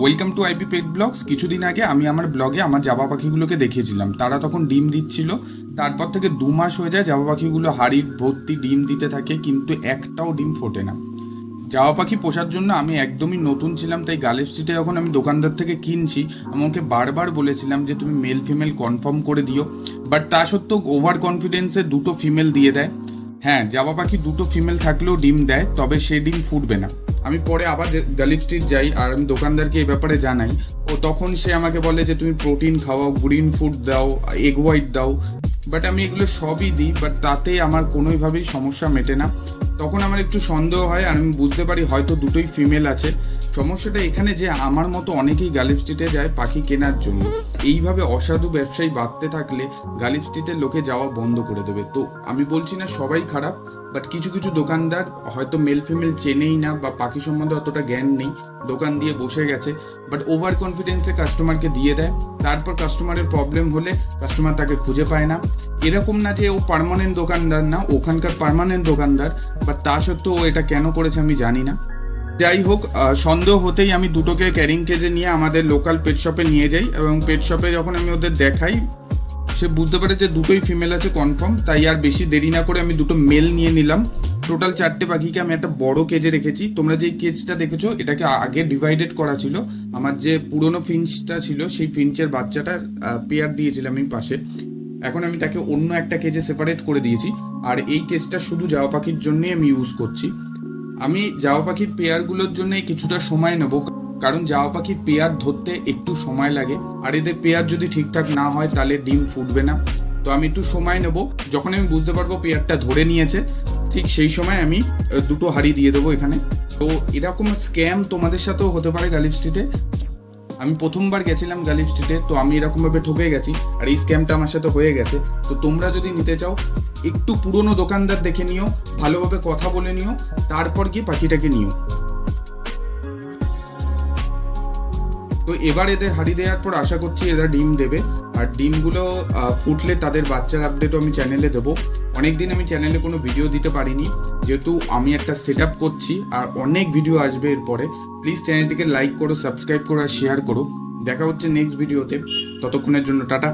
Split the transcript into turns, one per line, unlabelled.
Welcome to IP pet blogs কিছুদিন আগে আমি আমার ব্লগে আমার জাবা পাখিগুলোকে দেখিয়েছিলাম। তারা তখন ডিম দিচ্ছিল। তারপর থেকে দু মাস হয়ে যায় জাবা পাখিগুলো হাড়ির ভর্তি ডিম দিতে থাকে, কিন্তু একটাও ডিম ফোটে না। জাবা পাখি পোষার জন্য আমি একদমই নতুন ছিলাম, তাই গালেব স্ট্রিটে যখন আমি দোকানদার থেকে কিনছি, আমাকে বারবার বলেছিলাম যে তুমি মেল ফিমেল কনফার্ম করে দিও। বাট তা সত্ত্বেও ওভার কনফিডেন্সে দুটো ফিমেল দিয়ে দেয়। হ্যাঁ জাবা পাখি দুটো ফিমেল থাকলেও ডিম দেয়, তবে সে ডিম ফুটবে না। আমি পরে আবার গালিব স্ট্রিট যাই, আর আমি দোকানদারকে এই ব্যাপারে জানাই। ও তখন সে আমাকে বলে যে, তুমি প্রোটিন খাওয়াও গ্রিন ফুড দাও এগ হোয়াইট দাও। বাট আমি এগুলো সবই দিই বাট তাতে আমার কোনোভাবেই সমস্যা মেটে না। তখন আমার একটু সন্দেহ হয়, আর আমি বুঝতে পারি হয়তো দুটোই ফিমেল আছে। সমস্যাটা এখানে যে, আমার মতো অনেকেই গালিব স্ট্রিটে যায় পাখি কেনার জন্য। এইভাবে অসাধু ব্যবসায়ী বাড়তে থাকলে গালিব স্ট্রিটের লোকে যাওয়া বন্ধ করে দেবে। তো আমি বলছি না সবাই খারাপ বাট কিছু কিছু দোকানদার হয়তো মেল ফিমেল চেনেই না বা পাখি সম্বন্ধে অতটা জ্ঞান নেই, দোকান দিয়ে বসে গেছে বাট ওভার কনফিডেন্সে কাস্টমারকে দিয়ে দেয়। তারপর কাস্টমারের প্রবলেম হলে কাস্টমার তাকে খুঁজে পায় না। এরকম না যে ও পারমানেন্ট দোকানদার না, ওখানকার পারমানেন্ট দোকানদার বাট তা সত্ত্বেও ও এটা কেন করেছে আমি জানি না। যাই হোক সন্দেহ হতেই আমি দুটোকে ক্যারিং কেজে নিয়ে আমাদের লোকাল পেট শপে নিয়ে যাই এবং পেট শপে যখন আমি ওদের দেখাই সে বুঝতে পারে যে দুটোই ফিমেল আছে কনফার্ম তাই আর বেশি দেরি না করে আমি দুটো মেল নিয়ে নিলাম। টোটাল চারটে পাখিকে আমি একটা বড় কেজে রেখেছি। তোমরা যে কেজটা দেখেছ, এটাকে আগে ডিভাইডেড করা ছিল। আমার যে পুরনো ফিঞ্চটা ছিল, সেই ফিঞ্চের বাচ্চাটা পেয়ার দিয়েছিলাম আমি পাশে। এখন আমি তাকে অন্য একটা কেজে সেপারেট করে দিয়েছি। আর এই কেজটা শুধু জাওয়া পাখির জন্যই আমি ইউজ করছি। আমি জাওয়া পাখির পেয়ারগুলোর জন্য কিছুটা সময় নেব। কারণ জাওয়া পাখি পেয়ার ধরতে একটু সময় লাগে। আর এদের পেয়ার যদি ঠিকঠাক না হয়, তাহলে ডিম ফুটবে না। তো আমি একটু সময় নেব। যখন আমি বুঝতে পারব পেয়ারটা ধরে নিয়েছে, ঠিক সেই সময় আমি দুটো হাড়ি দিয়ে দেবো এখানে। তো এরকম স্ক্যাম তোমাদের সাথেও হতে পারে গালিব স্ট্রিটে। আমি প্রথমবার গেছিলাম গালিব স্ট্রিটে, তো আমি এরকমভাবে ঠকে গেছি। আর এই স্ক্যামটা আমার সাথে হয়ে গেছে। তো তোমরা যদি নিতে চাও, একটু পুরনো দোকানদার দেখে নিও, ভালোভাবে কথা বলে নিও, তারপর গিয়ে পাখিটাকে নিও। তো এবার এদের হারিয়ে দেওয়ার পর আশা করছি এরা ডিম দেবে। আর ডিমগুলো ফুটলে তাদের বাচ্চার আপডেটও আমি চ্যানেলে দেবো। অনেকদিন আমি চ্যানেলে কোনো ভিডিও দিতে পারিনি। যেহেতু আমি একটা সেট আপ করছি, আর অনেক ভিডিও আসবে এরপরে। প্লিজ চ্যানেলটিকে লাইক করো সাবস্ক্রাইব করো, আর শেয়ার করো। দেখা হচ্ছে নেক্সট ভিডিওতে ততক্ষণের জন্য টাটা।